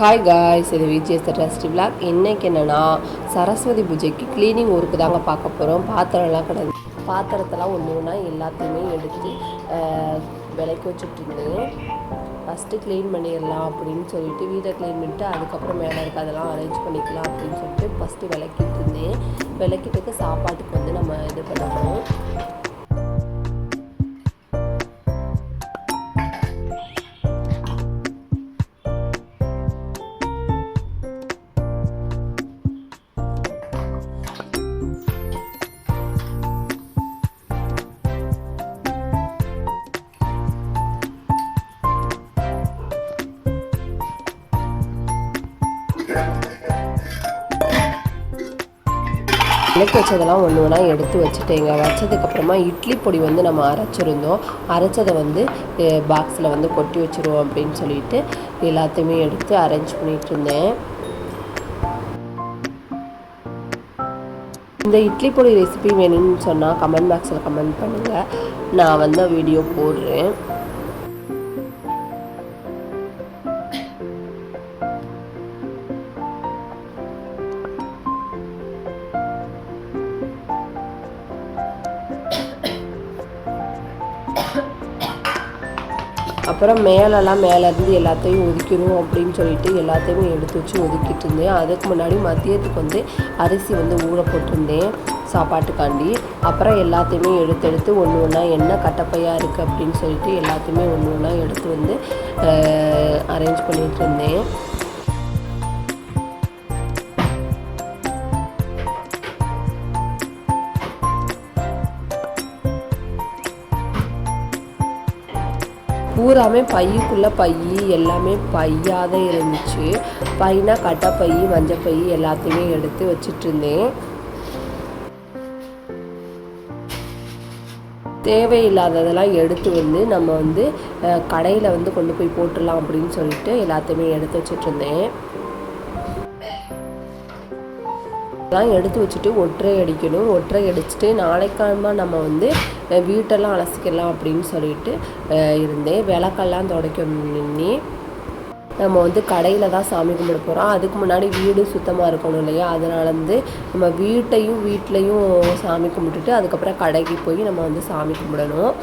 Hi guys இது Vijay dust vlog இன்றைக்கி என்னென்னா சரஸ்வதி பூஜைக்கு க்ளீனிங் ஒர்க்கு தாங்க பார்க்க போகிறோம் பாத்திரம்லாம் கிடையாது பாத்திரத்தெல்லாம் ஒன்று ஒன்றா எல்லாத்தையுமே எடுத்து விலைக்கு விளக்கி வச்சுட்டு இருந்தேன். ஃபஸ்ட்டு க்ளீன் பண்ணிடலாம் அப்படின்னு சொல்லிட்டு வீட்டை க்ளீன் பண்ணிட்டு அதுக்கப்புறம் மேலே இருக்க அதெல்லாம் அரேஞ்ச் பண்ணிக்கலாம் அப்படின்னு சொல்லிட்டு ஃபஸ்ட்டு விளக்கிட்டு இருந்தேன். விளக்கிட்டுக்கு சாப்பாட்டுக்கு வந்து நம்ம இது பண்ணணும். எனக்கு வச்சதெல்லாம் ஒன்று ஒன்றா எடுத்து வச்சுட்டேங்க வச்சதுக்கப்புறமா இட்லி பொடி வந்து நம்ம அரைச்சிருந்தோம். அரைச்சதை வந்து பாக்ஸில் வந்து கொட்டி வச்சுருவோம் அப்படின்னு சொல்லிட்டு எல்லாத்தையுமே எடுத்து அரேஞ்ச் பண்ணிகிட்டு இருந்தேன். இந்த இட்லி பொடி ரெசிபி வேணும்னு சொன்னால் கமெண்ட் பாக்ஸில் கமெண்ட் பண்ணுங்கள் நான் வந்து வீடியோ போடுறேன். அப்புறம் மேலெல்லாம் மேலேருந்து எல்லாத்தையும் ஒதுக்கிடும் அப்படின்னு சொல்லிட்டு எல்லாத்தையுமே எடுத்து வச்சு ஒதுக்கிட்டு இருந்தேன். அதுக்கு முன்னாடி மதியத்துக்கு வந்து அரிசி வந்து ஊற போட்டிருந்தேன் சாப்பாட்டுக்காண்டி. அப்புறம் எல்லாத்தையுமே எடுத்து எடுத்து ஒன்று ஒன்றா என்ன கட்டப்பையாக இருக்குது அப்படின்னு சொல்லிட்டு எல்லாத்தையுமே ஒன்று ஒன்றா எடுத்து வந்து அரேஞ்ச் பண்ணிகிட்டு இருந்தேன். பூராமே பையுக்குள்ளே பை எல்லாமே பையாக தான் இருந்துச்சு. பைனா கட்டை பை மஞ்சள் பை எல்லாத்தையுமே எடுத்து வச்சுட்டு இருந்தேன் தேவையில்லாததெல்லாம் எடுத்து வந்து நம்ம வந்து கடையில் வந்து கொண்டு போய் போட்டுடலாம் அப்படின்னு சொல்லிட்டு எல்லாத்தையுமே எடுத்து வச்சிட்டு இருந்தேன் எல்லாம் எடுத்து வச்சுட்டு ஒற்றை அடிக்கணும். ஒற்றை அடிச்சுட்டு நாளைக்காம நம்ம வந்து வீட்டெல்லாம் அலசிக்கலாம் அப்படின்னு சொல்லிட்டு இருந்தேன். விளக்கெல்லாம் துடைக்கணும் நின்று நம்ம வந்து கடையில் தான் சாமி கும்பிட போகிறோம் அதுக்கு முன்னாடி வீடு சுத்தமாக இருக்கணும் இல்லையா? அதனால வந்து நம்ம வீட்டையும் வீட்லேயும் சாமி கும்பிட்டுட்டு அதுக்கப்புறம் கடைக்கு போய் நம்ம வந்து சாமி கும்பிடணும்.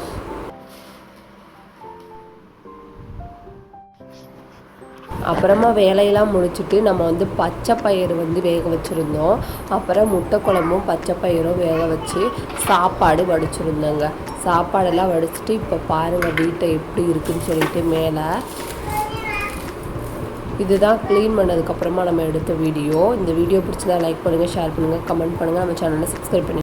அப்புறமா வேலையெல்லாம் முடிச்சுட்டு நம்ம வந்து பச்சை பயிறு வந்து வேக வச்சுருந்தோம். அப்புறம் முட்டை குழம்பும் பச்சை பயிரும் வேக வச்சு சாப்பாடு வடிச்சிருந்தோங்க. சாப்பாடெல்லாம் வடிச்சிட்டு இப்போ பாருங்கள் வீட்டை எப்படி இருக்குன்னு சொல்லிட்டு மேலே. இதுதான் க்ளீன் பண்ணதுக்கப்புறமா நம்ம எடுத்த வீடியோ. இந்த வீடியோ பிடிச்சதா லைக் பண்ணுங்கள் ஷேர் பண்ணுங்கள் கமெண்ட் பண்ணுங்கள் நம்ம சேனலை சப்ஸ்கிரைப் பண்ணி